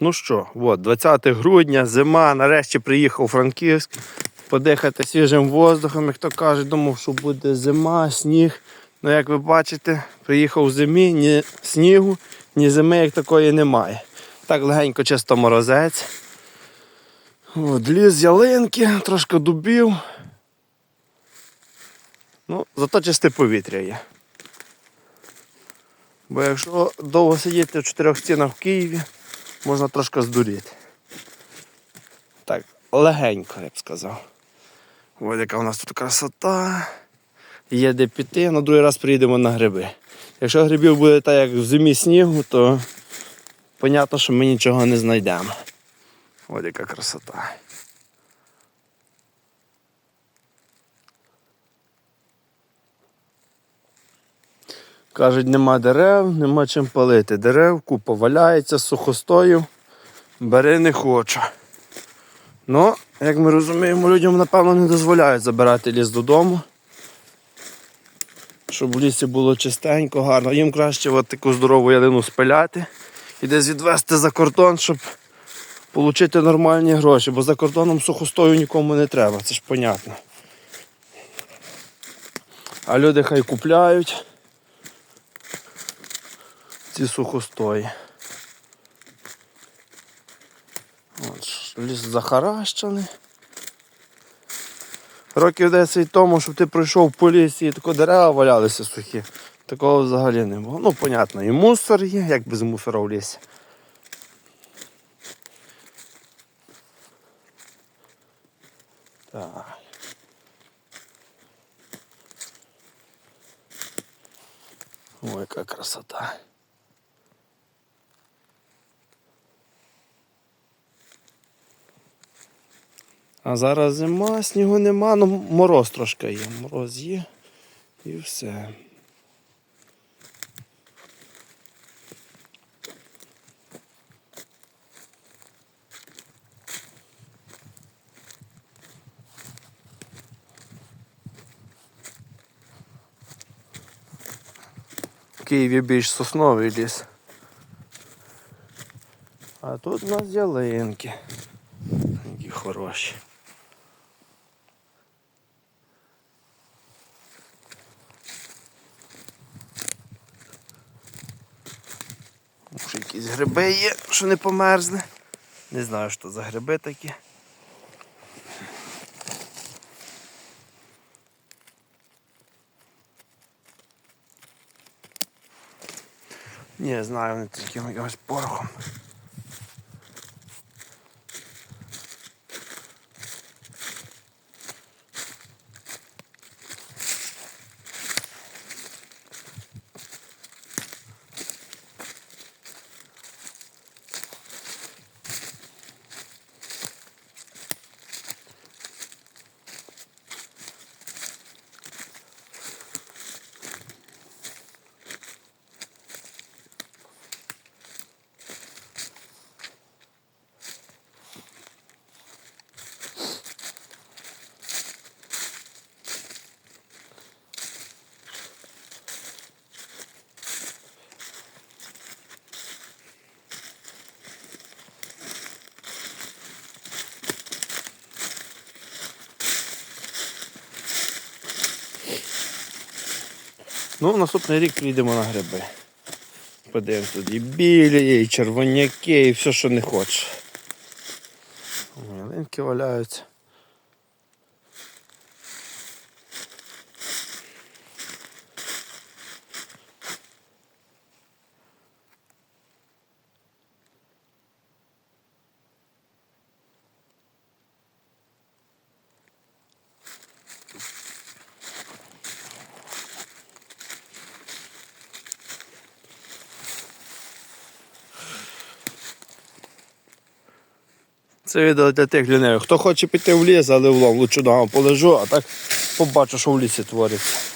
Ну що, от, 20 грудня, зима, нарешті приїхав Франківськ. Подихати свіжим воздухом, як то кажуть, думав, що буде зима, сніг. Ну, як ви бачите, приїхав в зимі, ні снігу, ні зими як такої немає. Так легенько чисто морозець. От, ліс ялинки, трошки дубів. Ну, зато чисте повітря є. Бо якщо довго сидіти в чотирьох стінах в Києві, можна трошки здуріти. Так, легенько, я б сказав. Ось яка у нас тут красота. Є де піти, на другий раз приїдемо на гриби. Якщо грибів буде так, як в зимі снігу, то понятно, що ми нічого не знайдемо. Ось яка красота. Кажуть, нема дерев, нема чим палити. Дерев, купа валяється, сухостою. Бери не хочу. Ну, як ми розуміємо, людям, напевно, не дозволяють забирати ліс додому. Щоб в лісі було чистенько, гарно. Їм краще от таку здорову ялину спиляти і десь відвезти за кордон, щоб отримати нормальні гроші, бо за кордоном сухостою нікому не треба, це ж понятно. А люди хай купляють ці сухостої. От, ліс захаращений. Років 10 тому, щоб ти пройшов по лісі і тако дерева валялися сухі. Такого взагалі не було. Ну, понятно, і мусор є, як без мусора в лісі. Так. Ой, яка красота. А зараз зима, снігу нема, ну мороз трошки є. Мороз є і все. В Києві більш сосновий ліс. А тут у нас ялинки. Які хороші. Може якісь гриби є, що не померзли. Не знаю, що за гриби такі. Ні, знаю, вони такі якимось порохом. Ну, наступний рік приїдемо на гриби. Подивимось тут і білі, і червоняки, і все, що не хочеш. Ялинки валяються. Це відео для тих лінивих. Хто хоче піти в ліс, але в лов, лучше дома полежу, а так побачу, що в лісі твориться.